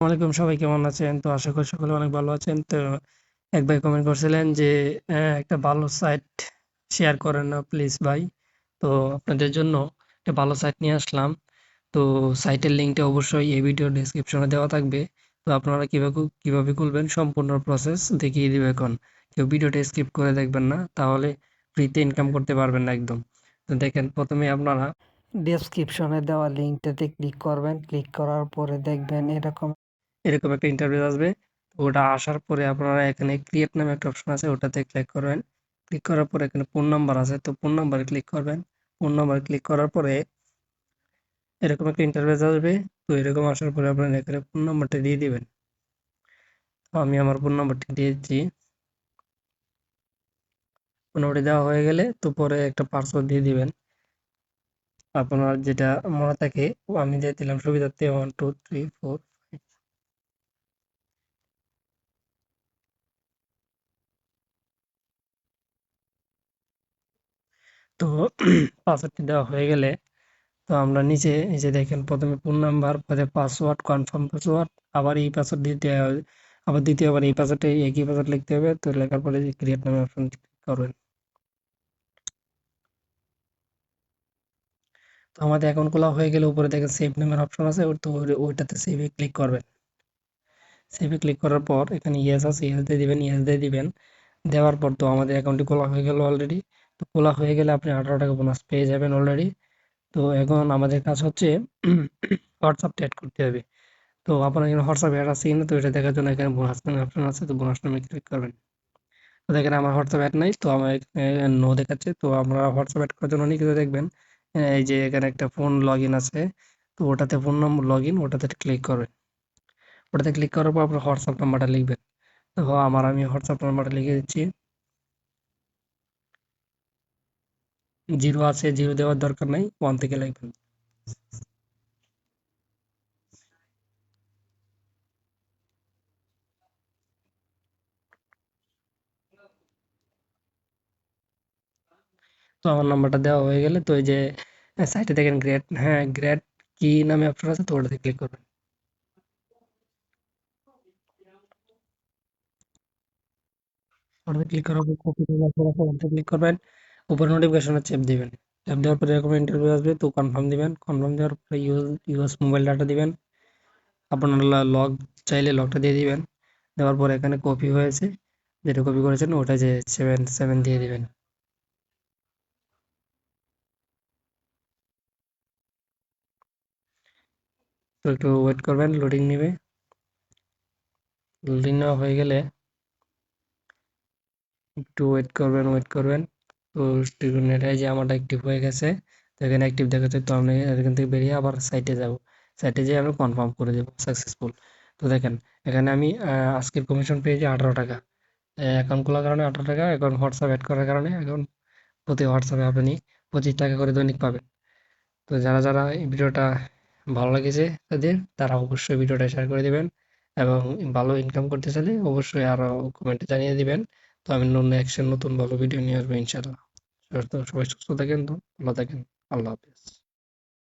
ওয়ালাইকুম সবাই কেমন আছেন? তো আশা করি সকলে অনেক ভালো আছেন। তো এক ভাই কমেন্ট করছিলেন যে একটা ভালো সাইট শেয়ার করেন না প্লিজ ভাই। তো আপনাদের জন্য একটা ভালো সাইট নিয়ে আসলাম। তো সাইটের লিঙ্কটা অবশ্যই এই ভিডিওর ডেসক্রিপশনে দেওয়া থাকবে। তো আপনারা কীভাবে কীভাবে খুলবেন সম্পূর্ণ প্রসেস দেখিয়ে দিব এখন। কেউ ভিডিওটা স্কিপ করে দেখবেন না, তাহলে ফ্রিতে ইনকাম করতে পারবেন না একদম। তো দেখেন, প্রথমে আপনারা ডেসক্রিপশনে দেওয়া লিঙ্কটাতে ক্লিক করবেন ক্লিক করার পরে দেখবেন এরকম এরকম একটা ইন্টারভিউ আসবে। ওটা আসার পরে আপনারা এখানে ক্রিয়েট নামে একটা অপশন আছে, ওটাতে ক্লিক করবেন। ক্লিক করার পরে এখানে ফোন নাম্বার আছে, তো ফোন নাম্বারে ক্লিক করবেন। ফোন নাম্বার ক্লিক করার পরে এরকম একটা ইন্টারভিউ আসবে। তো এরকম আসার পরে আপনারা এখানে ফোন নাম্বারটা দিয়ে দিবেন। তো আমি আমার ফোন নাম্বারটি দিয়েছি ফোন নাম্বারটি দেওয়া হয়ে গেলে তো পরে একটা পাসওয়ার্ড দিয়ে দিবেন। আপনার যেটা মনে থাকে আমি দিয়ে দিলাম, সুবিধার্থে ওয়ান টু থ্রি ফোর তো পাসওয়ার্ডটি দেওয়া হয়ে গেলে তো আমরা নিচে যে দেখেন প্রথমে ফোন নাম্বার, পরে পাসওয়ার্ড, কনফার্ম পাসওয়ার্ড, আবার এই পাসওয়ার্ড দিতে আবার দ্বিতীয়বার এই পাসওয়ার্ডে একই পাসওয়ার্ড লিখতে হবে, তো লেখার পরে যে ক্রিয়েট নামে অপশন করবেন। তো আমাদের অ্যাকাউন্ট খোলা হয়ে গেলে উপরে দেখেন সেভ নামের অপশন আছে তো ওইটাতে সেভে ক্লিক করবেন। সেভে ক্লিক করার পর এখানে ইয়েস আছে ইয়েস দিয়ে দিবেন ইয়েস দিয়ে দিবেন। দেওয়ার পর তো আমাদের অ্যাকাউন্টটি খোলা হয়ে গেল অলরেডি তো খোলা হয়ে গেলে আপনি আঠারো টাকা বোনাস পেয়ে যাবেন অলরেডি তো এখন আমাদের কাজ হচ্ছে হোয়াটসঅ্যাপটা অ্যাড করতে হবে। তো আপনার এখানে হোয়াটসঅ্যাপ অ্যাড আছে কিনা, তো এটা দেখার জন্য এখানে বোনাস নামে অপশন আছে, তো বোনাস নামে ক্লিক করবেন। তো দেখেন আমার হোয়াটসঅ্যাপ অ্যাড নাই, তো আমার নো দেখাচ্ছে, তো আমরা হোয়াটসঅ্যাপ অ্যাড করার জন্য অনেক কিছু দেখবেন এই যে এখানে একটা ফোন লগ ইন আছে, তো ওটাতে ফোন নম্বর লগ ইন ওটাতে ক্লিক করবেন। ওটাতে ক্লিক করার পর আপনার হোয়াটসঅ্যাপ নাম্বারটা লিখবেন। তো আমার আমি হোয়াটসঅ্যাপ নাম্বারটা লিখে দিচ্ছি। জিরো আছে, জিরো দেওয়ার দরকার নাই ওয়ান থেকে লিখবেন তো আমার নাম্বারটা দেওয়া হয়ে গেলে তো এই যে সাইটে দেখেন গ্রেড হ্যাঁ গ্রেড কি নামে অপশন আছে, তো ওটাতে ক্লিক করবেন। ওটাতে ক্লিক করার পর কপি ক্লিক করবেন। উপরে নোটিফিকেশনে চেপ দিবেন। চেপ দেওয়ার পরে এরকম ইন্টারভিউ আসবে, তো কনফার্ম দিবেন। কনফার্ম দেওয়ার পরে ইউজ ইউএস মোবাইল ডাটা দিবেন। আপনার লগ চাইলে লগটা দিয়ে দিবেন। দেওয়ার পর এখানে কপি হয়েছে, যেটা কপি করেছেন ওটা যে সেভেন সেভেন দিয়ে দিবেন। তো একটু ওয়েট করবেন লোডিং নেবে। লোডিং নেওয়া হয়ে গেলে একটু ওয়েট করবেন ওয়েট করবেন। তো এটাই যে আমারটা অ্যাক্টিভ হয়ে গেছে, তো এখানে অ্যাক্টিভ দেখাচ্ছে তো আমি এখান থেকে বেরিয়ে আবার সাইটে যাব। সাইটে যেয়ে আমি কনফার্ম করে দেবো সাকসেসফুল তো দেখেন, এখানে আমি আজকের কমিশন পেয়েছি আঠারো টাকা। অ্যাকাউন্ট খোলার কারণে আঠারো টাকা এখন হোয়াটসঅ্যাপ অ্যাড করার কারণে এখন প্রতি হোয়াটসঅ্যাপে আপনি পঁচিশ টাকা করে দৈনিক পাবেন। তো যারা যারা এই ভিডিওটা ভালো লেগেছে তাদের, তারা অবশ্যই ভিডিওটা শেয়ার করে দিবেন এবং ভালো ইনকাম করতে চাইলে অবশ্যই আরও কমেন্টে জানিয়ে দিবেন। তো আমি নতুন অ্যাকশন নতুন ভালো ভিডিও নিয়ে আসব ইনশাল্লাহ সবাই সুস্থ থাকেন তো ভালো থাকেন আল্লাহ হাফিজ।